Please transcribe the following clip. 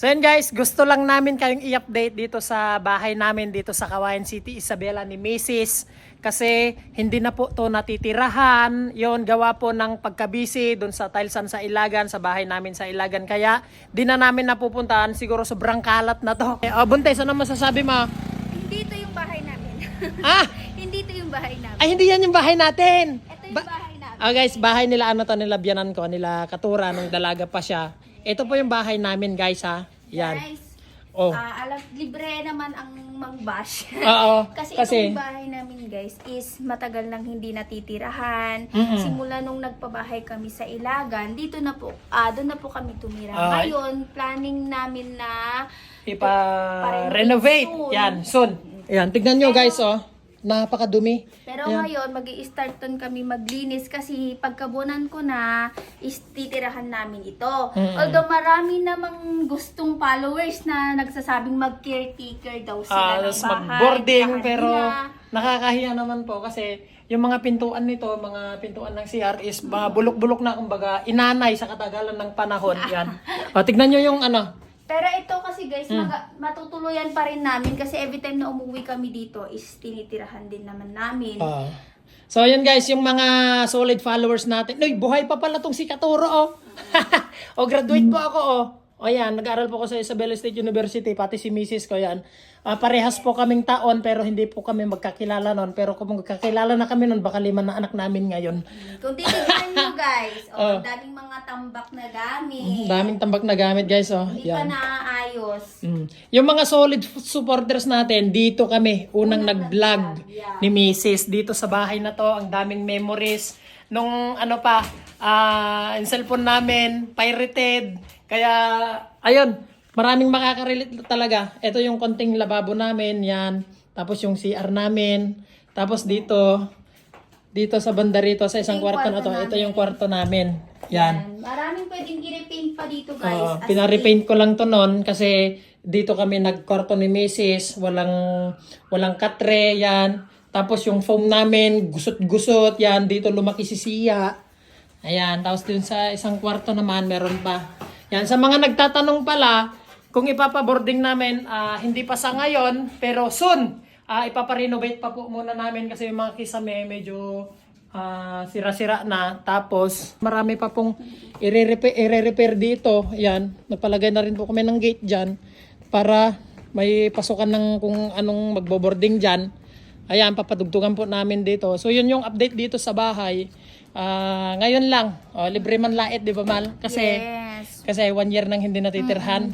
So yun guys, gusto lang namin kayong i-update dito sa bahay namin dito sa Kawayan City, Isabela ni Mrs. Kasi hindi na po to natitirahan. Yon gawa po ng pagkabisi doon sa Tilesan sa Ilagan, sa bahay namin sa Ilagan. Kaya di na namin napupuntahan. Siguro sobrang kalat na to. Eh, oh, Buntes, ano masasabi mo? Hindi ito yung bahay namin. Ah! Hindi ito yung bahay namin. Ay, hindi yan yung bahay natin! Ito yung Ba- bahay namin. Ah guys, bahay nila ano to nila biyanan ko, nila Katura nung dalaga pa siya. Ito po yung bahay namin guys ha. Yan. Guys, Oh. ah, alam, libre naman ang mang-bash. Oo. kasi, Kasi, itong bahay namin guys is matagal nang hindi natitirahan. Mm-mm. Simula nung nagpabahay kami sa Ilagan, dito na po, ah, doon na po kami tumira. Ah. Ngayon, planning namin na ipa-renovate. Yan, soon. Yan, tignan nyo guys oh. Napakadumi. Pero Yan. ngayon, mag start doon kami maglinis kasi pagkabunan ko na, is titirahan namin ito. Mm. Although marami namang gustong followers na nagsasabing mag-caretaker daw sila ng tapos bahay. mag-boarding pero nakakahiya naman po kasi yung mga pintuan nito, mga pintuan ng CR is bulok-bulok na kumbaga inanay sa katagalan ng panahon. Yan. O, tignan nyo yung ano. Pero ito kasi guys, Mm. maga- matutuluyan pa rin namin kasi every time na umuwi kami dito is tinitirahan din naman namin. Ah. so, yun guys, yung mga solid followers natin. Uy, buhay pa pala tong si Katuro, oh. o, graduate po ako, oh. O yan, nag-aaral po ako sa Isabela State University, pati si Mrs. ko yan. Ah, parehas po kaming taon, pero hindi po kami magkakilala noon. Pero kung magkakilala na kami noon, baka lima na anak namin ngayon. Kung titignan nyo guys, oh, Oh. daming mga tambak na gamit. Daming tambak na gamit, guys, oh. Hindi Yan. pa naaayos. Mm. Yung mga solid supporters natin, dito kami, unang nag-vlog ni Mrs. Dito sa bahay na to, ang daming memories. Nung ano pa, ah, yung cellphone namin, pirated. Kaya, ayun, maraming makakarelate talaga. Ito yung konting lababo namin, yan. Tapos yung CR namin. Tapos dito, dito sa banda rito, sa isang yung kwarto na to, kwarto ito namin. yung kwarto namin. Yan. Maraming pwedeng i-repaint pa dito guys. Oo, As pinarepaint ko lang to noon kasi dito kami nagkwarto ni Mrs. Walang, walang katre, yan. Tapos yung foam namin, gusot-gusot, yan. Dito lumaki si Sia. Ayan, tapos dun sa isang kwarto naman, meron pa. Yan, sa mga nagtatanong pala, kung ipapaboarding namin, ah, hindi pa sa ngayon, pero soon, ah, ipaparenovate pa po muna namin kasi yung mga kisame medyo ah, sira-sira na. Tapos, marami pa pong ire-repair, ire-repair dito. Yan, nagpalagay na rin po kami ng gate dyan para may pasukan ng kung anong magbo-boarding dyan. Ayan, papadugtugan po namin dito. So, yun yung update dito sa bahay. Ah, ngayon lang, oh, libre man lait, di ba, Mal? Kasi, Yes. kasi one year nang hindi natitirhan.